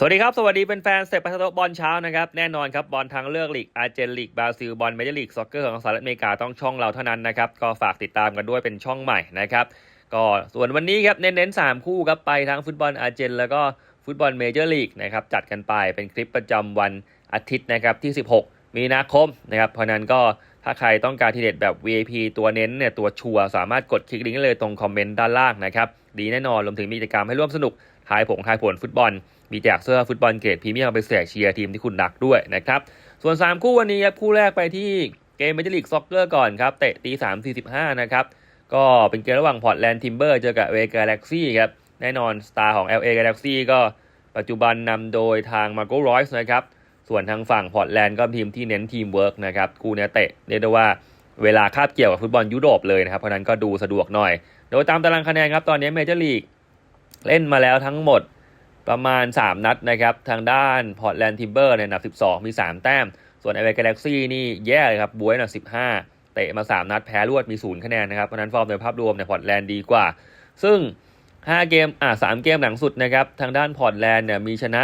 สวัสดีครับ สวัสดีเป็นแฟนเซปปัสโตบอลเช้านะครับ แน่นอนครับ บอลทางเลือกลีกอาร์เจนลีกบราซิลบอลเมเจอร์ลีกซ็อกเกอร์ของสหรัฐอเมริกาต้องช่องเราเท่านั้นนะครับ ก็ฝากติดตามกันด้วยเป็นช่องใหม่นะครับ ก็ส่วนวันนี้ครับ เน้นๆ 3 คู่ครับไปทั้งฟุตบอลอาร์เจนแล้วก็ฟุตบอลเมเจอร์ลีกนะครับจัดกันไปเป็นคลิปประจำวันอาทิตย์นะครับที่ 16 มีนาคมนะครับเพราะนั้นก็ถ้าใครต้องการทีเด็ดแบบ VIP ตัวเน้นเนี่ยตัวชัวร์สามารถกดคลิกลิงก์เลยตรงคอมเมนต์ด้านล่างนะครับดีแน่นอนรวมถึงมีกิจกรรมให้ร่วมสนุก ทายผงทายผลฟุตบอล มีแจกเสื้อฟุตบอลเกรดพรีเมียมไปแจกเชียร์ทีมที่คุณรักด้วยนะครับ ส่วน 3 คู่วันนี้ครับคู่แรกไปที่เกมเมจิลิกซ็อกเกอร์ก่อนครับเตะตี3 45นะครับก็เป็นเกมระหว่างพอร์ตแลนด์ทิมเบอร์เจอกับเวกาแล็กซี่ครับแน่นอนสตาร์ของ LA Galaxy ก็ปัจจุบันนำโดยทางมาโกรอยส์นะครับส่วนทางฝั่งพอร์ตแลนด์ก็ทีมที่เน้นทีมเวิร์กนะครับคู่เนี้ยเตะเรียกได้ว่าเวลาคาบเกี่ยวกับฟุตบอลยุโรปเลยนะครับเพราะนั้นก็ดูสะดวกหน่อย โดยตามตารางคะแนนครับ ตอนนี้เมเจอร์ลีก เล่นมาแล้วทั้งหมดประมาณ 3 นัดนะครับ ทางด้านพอร์ตแลนด์ทิมเบอร์เนี่ยอันดับ 12 มี 3 แต้ม ส่วน LA Galaxy นี่แย่เลยครับบวยอันดับ 15 เตะมา 3 นัดแพ้รวดมี 0 คะแนนนะครับ เพราะนั้นฟอร์มโดยภาพรวมเนี่ยพอร์ตแลนด์ดีกว่า ซึ่ง 5 เกมอ่า3เกมหลังสุดนะครับ ทางด้านพอร์ตแลนด์เนี่ยมีชนะ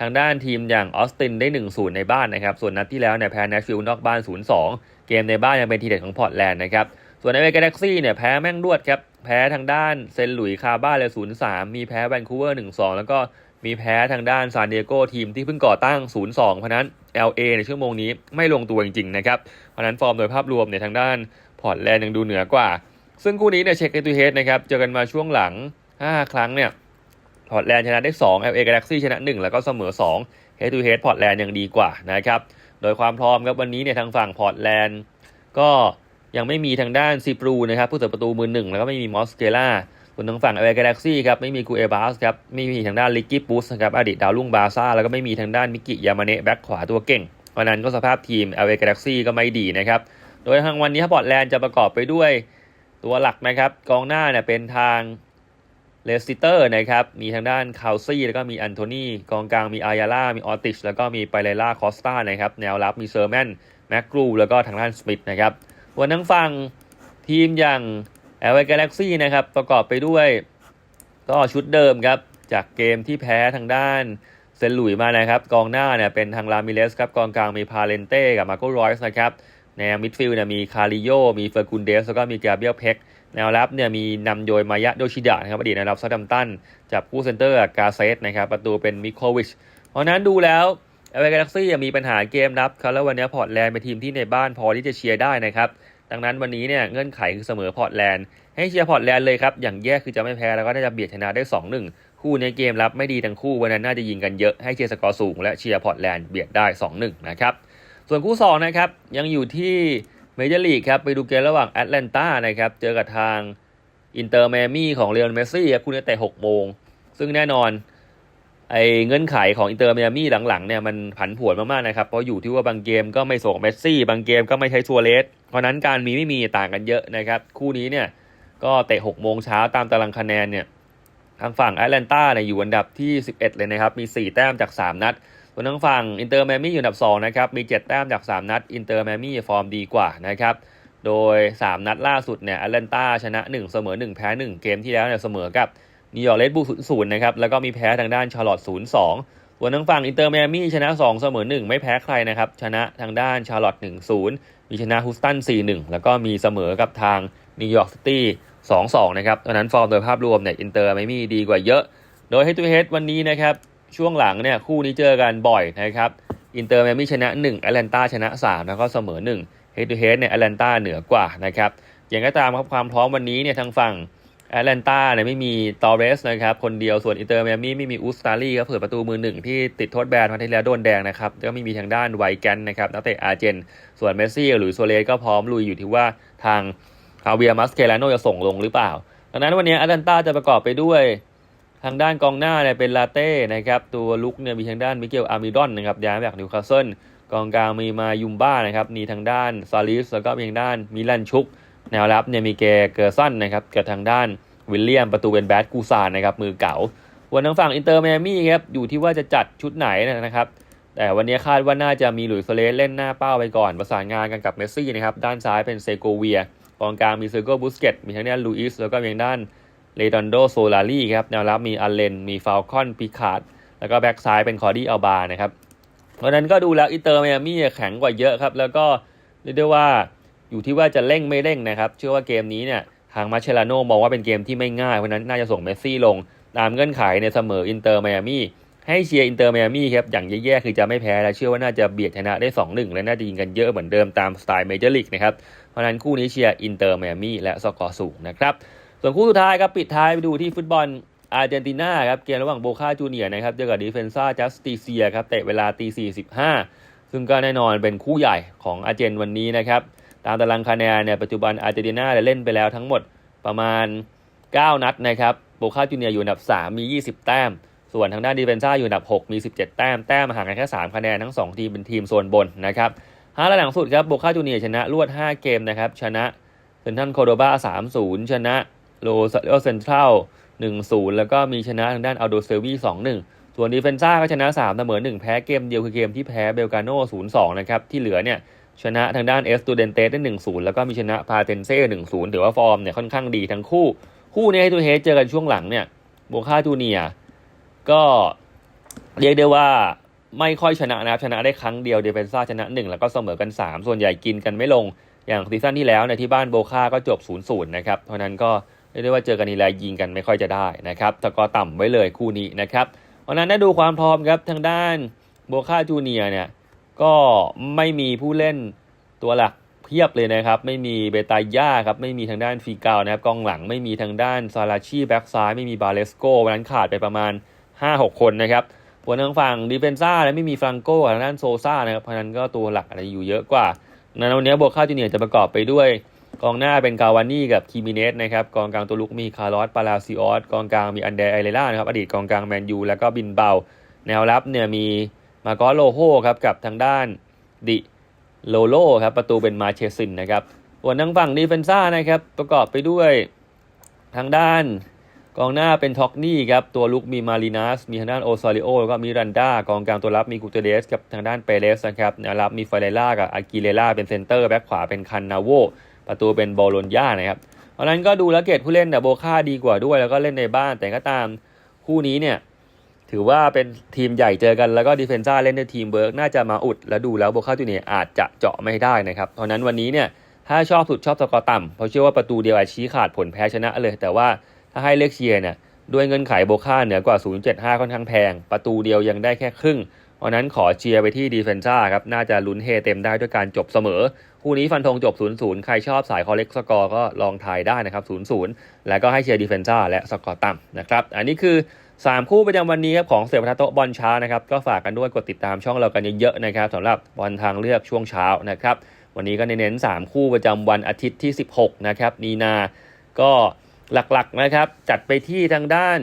ทางด้านทีมอย่างออสตินได้ 1-0 ในบ้านนะครับ ส่วนนัดที่แล้วเนี่ยแพ้แนชฟิลด์นอกบ้าน 0-2 เกมในบ้านยังเป็นทีเด็ดของพอร์ตแลนด์นะครับ ส่วน LA Galaxy เนี่ยแพ้แม่งรวดครับ แพ้ทางด้านเซนหลุยส์คาบ้าเลย0-3มีแพ้แวนคูเวอร์1-2แล้วก็มีแพ้ทางด้านซานดิเอโกทีมที่เพิ่งก่อตั้ง 0-2 เพราะนั้น LA ในชั่วโมงนี้ไม่ลงตัวจริงๆนะครับ เพราะนั้นฟอร์มโดยภาพรวมเนี่ยทางด้านพอร์ตแลนด์ยังดูเหนือกว่า ซึ่งคู่นี้เนี่ยเช็คเอตูเฮดนะครับ เจอกันมาช่วงหลัง 5 ครั้งเนี่ยพอร์ตแลนด์ชนะได้ 2 LA Galaxy ชนะ 1 แล้วก็เสมอ2 Head to Head พอร์ตแลนด์ยังดีกว่านะครับ โดยความพร้อมครับวันนี้เนี่ยทางฝั่งพอร์ตแลนด์ก็ ยังไม่มีทางด้านซีปรูนะครับผู้เสริมประตูมือหนึ่งแล้วก็ไม่มีมอสเกล่าส่วนทางฝั่ง LA Galaxy ครับไม่มีกูเอบาสครับไม่มีทางด้านลิกกี้ปูสครับอดีตดาวรุ่งบาซ่าแล้วก็ไม่มีทางด้านมิกิยามาเนะแบ็คขวาตัวเก่งเพราะนั้นก็สภาพทีม LA Galaxy ก็ไม่ดีนะครับโดยทางวันนี้พอร์ตแลนด์จะประกอบไปด้วยตัวหลักนะครับกองหน้าเนี่ยเป็นทางเลสติเตอร์นะครับมีทางด้านคาวซี่แล้วก็มีอันโทนีกองกลางมีอายาล่ามีออติชแล้วก็มีไปเลล่าคอสตานะครับแนวรับมีเซอร์แมนแม็กกรูแล้วก็ทางด้านสมิธนะครับ วันทั้งฝั่งทีมอย่างแอลเวกาแล็กซี่นะครับ ประกอบไปด้วย ก็ชุดเดิมครับ จากเกมที่แพ้ทางด้านเซนหลุยมานะครับ กองหน้าเนี่ยเป็นทางลามิเลสครับ กองกลางมีพาเลนเต้กับมาโกรอยส์นะครับแนวมิดฟิลด์เนี่ยมีคาริโย มีเฟอร์กุนเดส แล้วก็มีกาเบรียลเพ็กแนวรับเนี่ยมีนำโดยมายะโดชิดะนะครับอดีตแนวรับซัตดัมตันจับคู่เซนเตอร์กาเซตนะครับ ประตูเป็นมิโควิช เพราะนั้นดูแล้ว เอเวอร์กาแล็กซี่มีปัญหาเกมรับครับแล้ววันนี้พอร์ตแลนด์เป็นทีมที่ในบ้านพอที่จะเชียร์ได้นะครับ ดังนั้นวันนี้เนี่ยเงื่อนไขคือเสมอพอร์ตแลนด์ให้เชียร์พอร์ตแลนด์เลยครับ อย่างแย่คือจะไม่แพ้แล้วก็น่าจะเบียดชนะได้ 2-1 คู่ในเกมรับไม่ดีทั้งคู่วันนั้นน่าจะยิงกันเยอะให้เชียร์สกอร์สูงและเชียร์พอร์ตแลนด์เบียดได้ 2-1 นะครับ ส่วนคู่สองนะครับยังอยู่ที่เมเจอร์ลีกครับไปดูเกมระหว่างแอตแลนตานะครับเจอกับทางอินเตอร์แมมี่ของเรียลเมสซี่คู่นี้แต่6โมงซึ่งแน่นอน ไอเงื่อนไขของอินเตอร์แมมี่หลังๆเนี่ยมันผันผวนมากๆนะครับ เพราะอยู่ที่ว่าบางเกมก็ไม่ส่งเมสซี่ บางเกมก็ไม่ใช้ซัวเรสเพราะนั้นการมีไม่มีต่างกันเยอะนะครับ คู่นี้เนี่ยก็เตะ6โมงเช้าตามตารางคะแนนเนี่ยทางฝั่งแอตแลนตาเนี่ยอยู่อันดับที่ 11 เลยนะครับ มี 4 แต้มจาก 3 นัดส่วนทางฝั่งอินเตอร์แมมี่อยู่อันดับ2นะครับมี 7 แต้มจาก 3 นัดอินเตอร์แมมี่ฟอร์มดีกว่านะครับโดย 3 นัดล่าสุดเนี่ยแอตแลนตาชนะ 1 เสมอ 1 แพ้ 1 เกมที่แล้วเนี่ยเสมอกับ นิวยอร์กเรดบูลศูนย์นะครับแล้วก็มีแพ้ทางด้านชาร์ลอตศูนย์สองส่วนทางฝั่งอินเตอร์แมมี่ชนะ2เสมอ1ไม่แพ้ใครนะครับชนะทางด้านชาร์ลอต1 0 มีชนะฮูสตัน 4 1 แล้วก็มีเสมอกับทางนิวยอร์กซิตี้2 2 นะครับดังนั้นฟอร์มโดยภาพรวมเนี่ยอินเตอร์แมมี่ดีกว่าเยอะ โดยเฮดทูเฮดวันนี้นะครับช่วงหลังเนี่ยคู่นี้เจอกันบ่อยนะครับอินเตอร์แมมี่ชนะ1แอตแลนตาชนะ 3 แล้วก็เสมอ1เฮดทูเฮดเนี่ยแอตแลนตาเหนือกว่านะครับอย่างก็ตามครับความพร้อมวันนี้เนี่ยทางฝั่ง แอตแลนตาเนี่ยไม่มีตอเรสนะครับคนเดียวส่วนอินเตอร์แมมี่ไม่มีอุสตาลีครับเผื่อประตูมือหนึ่งที่ติดโทษแบนวันที่แล้วโดนแดงนะครับก็ไม่มีทางด้านไวแกนนะครับนักเตะอาร์เจน ส่วนเมสซี่หรือโซเลสก็พร้อมลุยอยู่ที่ว่าทางคาเวียมัสเคลาโนจะส่งลงหรือเปล่า ดังนั้นวันนี้แอตแลนตาจะประกอบไปด้วยทางด้านกองหน้าเนี่ยเป็นลาเต้นะครับตัวลุกเนี่ยมีทางด้านมิเกลอาร์มิดอนนะครับย้ายมาจากนิวคาสเซิลกองกลางมีมายุมบ้านะครับมีทางด้านซาลิสแล้วก็มีทางด้านมิลันชุก แนวรับเนี่ยมีเกเกอร์สันนะครับกับทางด้านวิลเลียมประตูเป็นแบดกูซานนะครับมือเก่าวันทางฝั่งอินเตอร์แมมี่ครับอยู่ที่ว่าจะจัดชุดไหนนะครับ แต่วันนี้คาดว่าน่าจะมีหลุยส์โซเลสเล่นหน้าเป้าไปก่อนประสานงานกันกับเมสซี่นะครับด้านซ้ายเป็นเซโกเวียกองกลางมีเซอร์โกบุสเกตมีทางด้านลูอิสแล้วก็มีทางด้านเลดอนโดโซลารีครับแนวรับมีอัลเลนมีฟาลคอนพิคาร์ดแล้วก็แบ็กซ้ายเป็นคอร์ดี้อัลบานะครับเพราะนั้นก็ดูแล้วอินเตอร์ไมอามี่แข็งกว่าเยอะครับแล้วก็เรียกได้ว่า อยู่ที่ว่าจะเร่งไม่เร่งนะครับ เชื่อว่าเกมนี้เนี่ยทางมาเชลาโนมองว่าเป็นเกมที่ไม่ง่าย เพราะนั้นน่าจะส่งเมสซี่ลง ตามเงื่อนไขในเสมออินเตอร์ไมอามี่ให้เชียร์อินเตอร์ไมอามี่ครับ อย่างแย่ๆคือจะไม่แพ้ และเชื่อว่าน่าจะเบียดชนะได้ 2-1 และน่าจะยิงกันเยอะเหมือนเดิมตามสไตล์เมเจอร์ลีกนะครับ เพราะนั้นคู่นี้เชียร์อินเตอร์ไมอามี่และสกอร์สูงนะครับ ส่วนคู่สุดท้ายครับปิดท้ายไปดูที่ฟุตบอลอาร์เจนตินาครับเกมระหว่างโบคาจูเนียนะครับเจอกับดิเฟนซ่าจัสติเซียครับเตะเวลาตี45ซึ่งก็แน่นอนเป็นคู่ใหญ่ของอาร์เจนวันนี้นะครับ ตามตารางคะแนนเนี่ยปัจจุบันอาร์เจนตินาเล่นไปแล้วทั้งหมดประมาณ 9 นัดนะครับโบคาจูเนียอยู่อันดับ 3 มี 20 แต้ม ส่วนทางด้านดีเฟนซ่าอยู่อันดับ 6 มี 17 แต้ม แต้มห่างกันแค่ 3 คะแนนทั้ง 2 ทีมเป็นทีมโซนบนนะครับห้าและหลังสุดครับโบคาจูเนียชนะรวด 5 เกมนะครับชนะเซนทันโคโดบา3-0 ชนะโลซาโอเซนทรัล1-0 แล้วก็มีชนะทางด้านอัลโดเซวี2-1 ส่วนดีเฟนซ่าก็ชนะ3เสมอ1 แพ้เกมเดียวคือเกมที่แพ้เบลกาโน่0-2 นะครับที่เหลือเนี่ย ชนะทางด้านเอสตูเดนเตสได้1-0แล้วก็มีชนะพาเทนเซ่1-0ถือว่าฟอร์มเนี่ยค่อนข้างดีทั้งคู่ คู่นี้ให้ตัวเฮดเจอกันช่วงหลังเนี่ยโบคาจูเนียก็เรียกได้ว่าไม่ค่อยชนะนะครับชนะได้ครั้งเดียวเดเฟนซ่าชนะ1แล้วก็เสมอกัน3ส่วนใหญ่กินกันไม่ลงอย่างซีซั่นที่แล้วในยที่บ้านโบคาก็จบ0-0นย์นะครับเพราะนั้นก็เรียกได้ว่าเจอกันนีแลยิงกันไม่ค่อยจะได้นะครับแต่ก็ต่ำไว้เลยคู่นี้นะครับเพราะนั้นได้ดูความพร้อมครับทางด้านโบคาจูเนียเนี่ย ก็ไม่มีผู้เล่นตัวหลักเพียบเลยนะครับ ไม่มีเบตาย่าครับ ไม่มีทางด้านฟีกาวนะครับกองหลังไม่มีทางด้านซาลาชีแบ็กซ้ายไม่มีบาเลสโกวันนั้นขาดไปประมาณ 5-6 คนนะครับส่วนทางฝั่งดีเฟนซ่าและไม่มีฟรังโกทางด้านโซซ่านะครับเพราะนั้นก็ตัวหลักอะไรอยู่เยอะกว่าในวันนี้โบคาจูเนียร์จะประกอบไปด้วยกองหน้าเป็นกาวานี่กับคิมิเนสนะครับกองกลางตัวลุกมีคาร์ลอสปาลาซิออสกองกลางมีอันเดรไอเรล่านะครับอดีตกองกลางแมนยูแล้วก็บินเบา แนวรับเนี่ยมี มาโกโลโฮครับกับทางด้านดิโลโลครับประตูเป็นมาเชซินนะครับส่วนทางฝั่งดีเฟนซ่านะครับประกอบไปด้วยทางด้านกองหน้าเป็นท็อกนี่ครับตัวลุกมีมารินัสมีทางด้านโอซาริโอแล้วก็มีรันดากองกลางตัวรับมีกูเตเดสกับทางด้านเปเรสนะครับแนวรับมีไฟเรล่ากับอากิเลล่าเป็นเซนเตอร์แบ็คขวาเป็นคันนาโวประตูเป็นบโลญญานะครับเพราะนั้นก็ดูแล้วเกตผู้เล่นแต่ยโบค่าดีกว่าด้วยแล้วก็เล่นในบ้านแต่ก็ตามคู่นี้เนี่ย ถือว่าเป็นทีมใหญ่เจอกันแล้วก็ดีเฟนซ่าเล่นในทีมเบิร์กน่าจะมาอุด และดูแล้วโบคาจูเนียอาจจะเจาะไม่ได้นะครับเพราะนั้นวันนี้เนี่ยถ้าชอบสุดชอบสกอร์ต่ำเพราะเชื่อว่าประตูเดียวอาจชี้ขาดผลแพ้ชนะเลย แต่ว่าถ้าให้เลือกเชียร์เนี่ยด้วยเงินไขโบค่าเหนือกว่า 0.75 ค่อนข้างแพง ประตูเดียวยังได้แค่ครึ่ง เพราะนั้นขอเชียร์ไปที่ดีเฟนซ่าครับ น่าจะลุ้นเฮเต็มได้ด้วยการจบเสมอ คู่นี้ฟันธงจบ 0-0 ใครชอบสายคอเล็กสกอร์ก็ลองทายได้นะครับ 0-0 แล้วก็ให้เชียร์ดีเฟนซ่าและสกอร์ต่ำนะครับ อันนี้คือ 3 คู่ประจำวันนี้ครับของเสือพัทโตบอลช้านะครับ ก็ฝากกันด้วยกดติดตามช่องเรากันเยอะๆนะครับสำหรับบอลทางเลือกช่วงเช้านะครับ วันนี้ก็เน้น 3 คู่ประจำวันอาทิตย์ที่ 16 นะครับนีนา ก็หลักๆนะครับ จัดไปที่ทางด้าน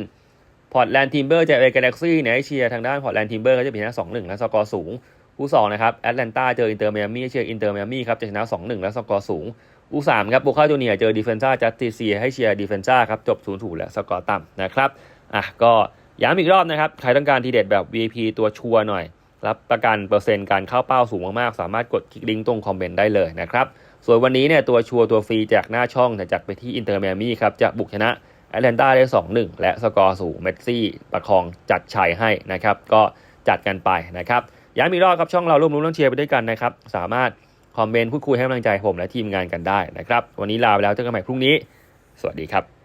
พอร์ตแลนด์ทิมเบอร์จากเอเกาแล็กซี่เนี่ยให้เชียร์ทางด้านพอร์ตแลนด์ทิมเบอร์ก็จะเป็นชนะ2-1และสกอร์สูงคู่สองนะครับแอตแลนตาเจออินเตอร์เมียมี่เชียร์อินเตอร์เมียมี่ครับจะชนะ2-1และสกอร์สูงคู่สามครับโบคาจูเนียร์เจอดีเฟนซ่าจัสติเซียให้เชียร์ดีเฟนซ่าครับจบ0-0และสกอร์ต่ำนะครับอะก็ย้ำอีกรอบนะครับใครต้องการทีเด็ดแบบ VIP ตัวชัวร์หน่อย รับประกันเปอร์เซ็นต์การเข้าเป้าสูงมากๆ สามารถกดคลิกลิงก์ตรงคอมเมนต์ได้เลยนะครับส่วนวันนี้เนี่ยตัวชัวร์ตัวฟรีจากหน้าช่องจากไปที่อินเตอร์เมียมี่ครับจะบุกชนะ แอตแลนตาได้ 2-1 และสกอร์สูงเมสซี่ประคองจัดชัยให้นะครับ ก็จัดกันไปนะครับย้ำอีกรอบครับช่องเราร่วมรุ้นร่วมเชียร์ไปด้วยกันนะครับ สามารถคอมเมนต์พูดคุยให้กำลังใจผมและทีมงานกันได้นะครับ วันนี้ลาไปแล้วเจอกันใหม่พรุ่งนี้ สวัสดีครับ